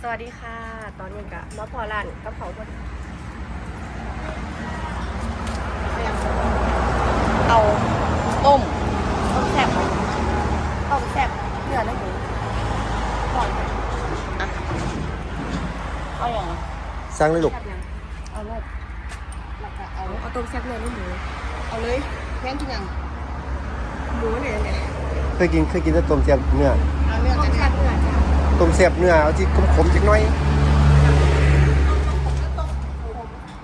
สวัสดีค่ะ ตอนนี้กะมาพอร้านกับเขาพอดีเอาต้มต้มแซ่บต้มแซ่บเนื้อเนื้อหมูก่อนอะเอาอย่างไรสร้างเลยลูกแซ่บยังเอาลูกแล้วก็เอาเอาต้มแซ่บเนื้อเนื้อหมูเอาเลยแพงกินยังหมูเนี่ยยังไงเคยกินเคยกินแต่ต้มแซ่บเนื้อเอาเนื้อต้มแซ่บเนื้อจ้ะ ต้มแซ่บเนื้อเอาที่ขมๆจักหน่อย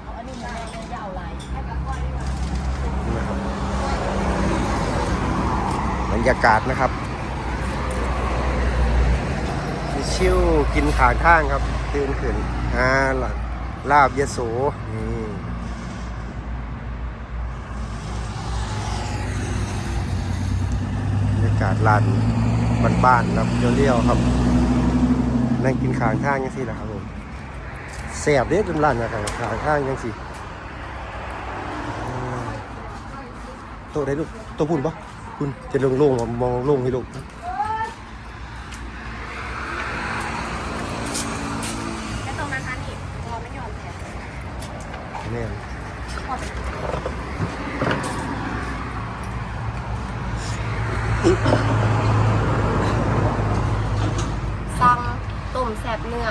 เอาอันนี้มาจะเอยบรรยากาศนะครับชิวกินขาข้างครับตื่นขึ้นอ่าลาลาบยโสนี่บรรยากาศลานบ้านๆครับเรียวๆครับ นั่งกินขางข้างยังสินะครับผมแสบเด้จนร้านนะขางขางข้างยังสิโตได้ลูกโตพุ่นปะคุณจะลงลงมองลงให้ลูกแค่ตรงนั้นนะนี่เราไม่ยอมแพ้แม่นสั่งต้มแซ่บเนื้อ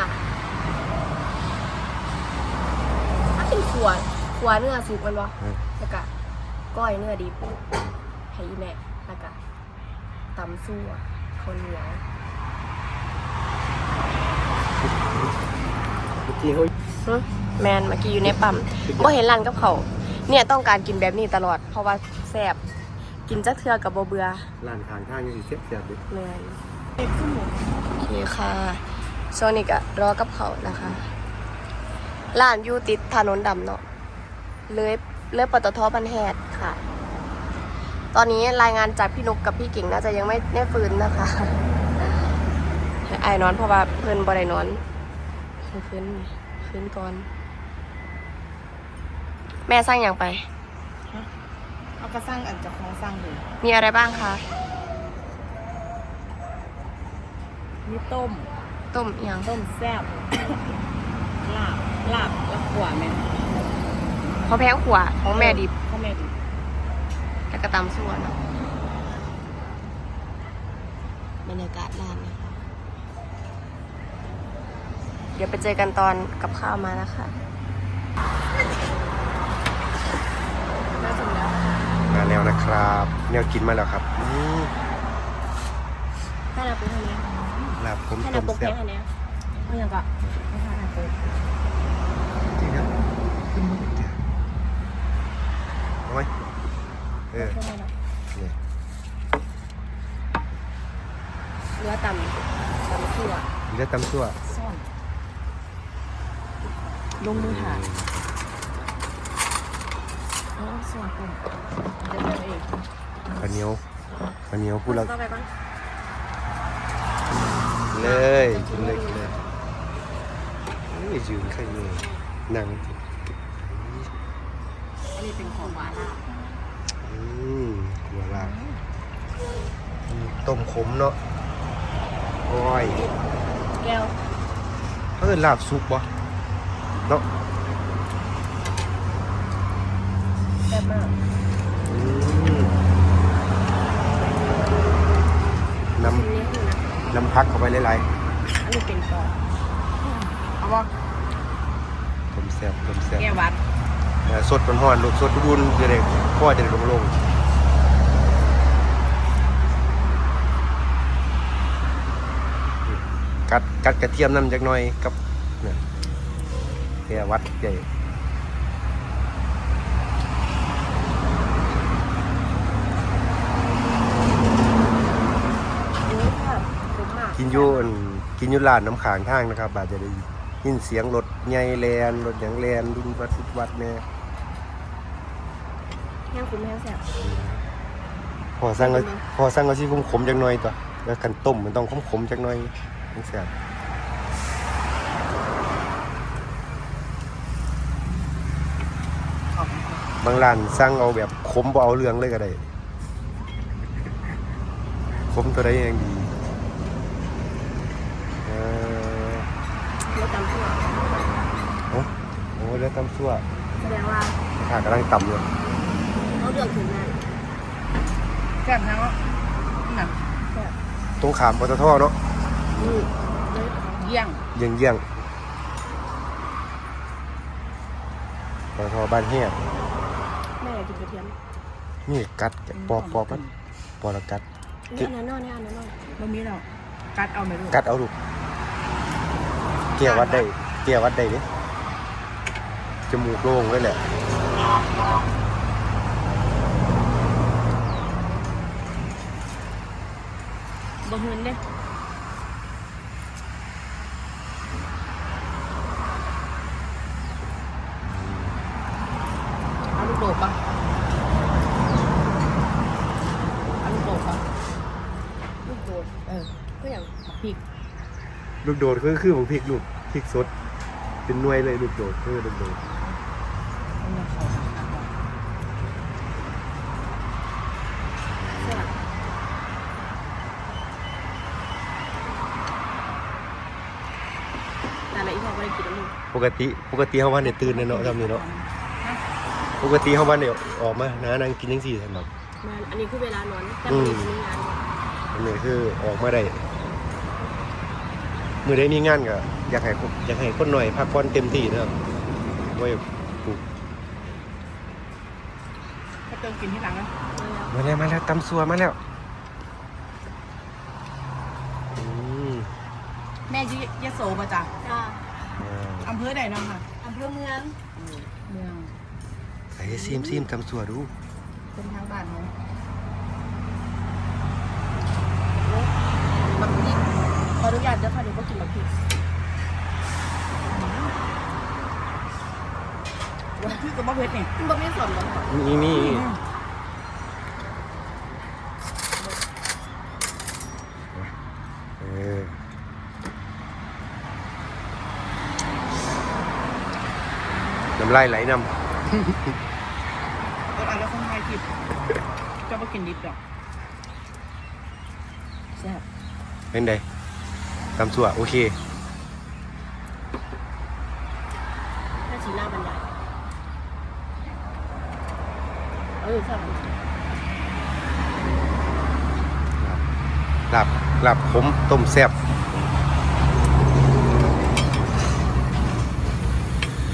ถ้าเป็นขวขวเนื้อสุกมันบ่แล้วก็ก้อยเนื้อดิบให้อีแม่แล้วก็ตำซั่วข้าวเหนียวเมื่อกี้เขาหึแมนเมื่อกี้อยู่ในปั๊มบ่เห็นร้านกับเขาวเนี่ยต้องการกินแบบนี้ตลอด เพราะว่าแซ่บกินจักเทื่อกับบ่เบื่อร้านขางข้างยังสิแซ่บๆเลยแมนโอเคค่ะช่วงนี้ก็รอกับเขาวนะคะ ร้านอยู่ติดถนนดำเนาะเลยเลยปตทบันแฮดค่ะ ตอนนี้รายงานจากพี่นกกับพี่เก่งน่าจะยังไม่ได้ฟื้นนะคะให้ไอ้นอนเพราะว่าเพิ่นบ่ได้นอนให้ฟื้นฟื้นก่อน แม่สร้างอย่างไปเอากระสร้างอันเจะของสร้างเลยมีอะไรบ้างคะ มีต้ม ต้มอหย่างต้มแซ่บ ลาบลาบแล้วขวาแม่เพราะแพ้ขวาของแม่ดิบข้าวแม่ดิบแล้วก็ตำส่วนเนาะบรรยากาศร้านนะคะ เดี๋ยวไปเจอกันตอนกับข้าวมานะคะน่าถึงแล้วมาแล้วนะครับ แนวกินมาแล้วครับอืมให้เราปุ๊กให้เนี้ยลาบผมให้ต้เรามปุ๊กแซ่แค่บอันเนี้ยเอาอย่างก็ไม่ทานอาหารเปิด จริงครับขึ้นมาอีกจ้ะเอาไหมเออ แค่นี้เนาะ นี่ เนื้อตำตำสั่ว เลือด ตำซั่วซ่อนลงมือหาเอาส่วนต้มเดี๋ยวเราเองข้าวเหนียวข้าวเหนียวพูดแล้วก็ไปบ้างเลยกินเลยกินเลยนี่ยืนไข่มือนั่งอันนี้เป็นของหวานอะอืมหัวลาบอืมต้มขมเนาะโอ้ย แก้วเออลาบสุกบ่เนาะแซ่บมากอืมน้ชิ้นนี้คือนะำน้ำพักเข้าไปหลายอันนี้เป็นปอกเอาบ่ๆต้มแซ่บต้มแซ่บแก้วัด เอ่อสดมันห่อนลูกสดบุญจะได้พ่อจะได้ลงล กัดกัดกระเทียมน้ำจักหน่อยกับเนี่ยแกวัดใหญ่อันนี้ค่ะคุ้มมากกินอยูอั่นกินอยูร้านน้ำขางทางนะครับอาจจะได้ยินเสียงรถใหญ่แลนรถหยังแลนดุนวัดสุดวัดเนี่ยแห้งคุ้มแห้งแซ่บพอสั่งก็พอสั่งก็สิขมๆจักหน่อยตัวแล้วกันต้มมันต้องขมๆจักหน่อย มันแซ่บบางร้านสั่งเอาแบบขมบ่เอาเรื่องเลยก็ได้ขมตัวใดยังดีเออแล้วตำซั่วแสดงว่าขากำลังต่ำอยู่เขาเลือกถึงงานแซ่บทั้งหนักตรงขามปตทเนาะ นี่เยี่ยงเยี่ยงเยี่ยงปตทบ้านเฮียแม่อยากกินกระเทียมนี่กัดปอกปอกมันปอกแล้วกัดนี่อันนั้นนอนนี่อันนั้นนอนมันมีแล้วกัดเอาไหมลูกกัดเอาลูกเกี่ยวัดได้เกี่ยวัดได้ดิจมูกโล่งเลยแหละบ่หืนเด้เอาลูกโดดปะเอาลูกโดดปะ ลูกโดด เออ ก็อย่าง พริก ลูกโดดคือคือของพริกลูกพริกสด เป็นหน่วยเลยลูกโดดคือลูกโดดเอาเนื้อเขาแซ่บแต่ละอีพอไม่ได้กินแล้วมึงปกติปกติเฮาวันเนี่ยตื่นเนาะทำนี่เนาะปกติเฮาวันเนี่ยออกมานะนั่งกินจังซี่สำหรับงานอันนี้คือเวลานอนแต่อืไม่มได้มีงาน อันนี้คือออกมาได้ มื้อใดมีงานก็อยากให้คนอยากให้คนหน่อยพักผ่อนเต็มที่นะครับบ่อยากปลูกถ้าเติมกินที่หลังนะมาแล้วมาแล้วตำซัวมาแล้วอืมแม่ชื่อยะโสป่ะจ๊ะจ้าอ่าอำเภอใดเนาะค่ะอำเภอเมืองเมืองไอ้ซิมซิมตำซัวดูเป็นทางบ้านเนาะ บักพริกขออนุญาตเด้อค่ะเดี๋ย วก็กินบักพริกพี่กับบ้าเพชรเนี่ยมันบ่มีส่วนบ่ค่ะนี่นี่เออน้ำลายไหลนำก็อันแล้วคนไทยคิดจะมากินดิบดอกแซ่บเป็นไง ตำสัวโอเคถ้าสีหน้าบรรยายเออใช่หลับหลับผมต้มแซ่บ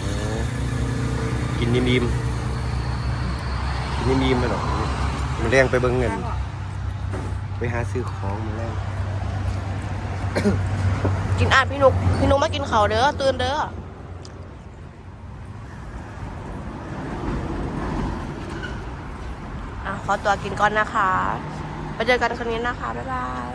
โอ้กินนิ่มๆกินนิ่มๆไปหรอกมันแรงไปเบิ้งเงิน ไปหาซื้อของมาแรง กินอ่านพี่นุก พี่นุกมากินเขาเด้อตื่นเด้ออะขอตัวกินก่อนนะคะ ไปเจอกันคืนนี้นะคะ บ๊ายบาย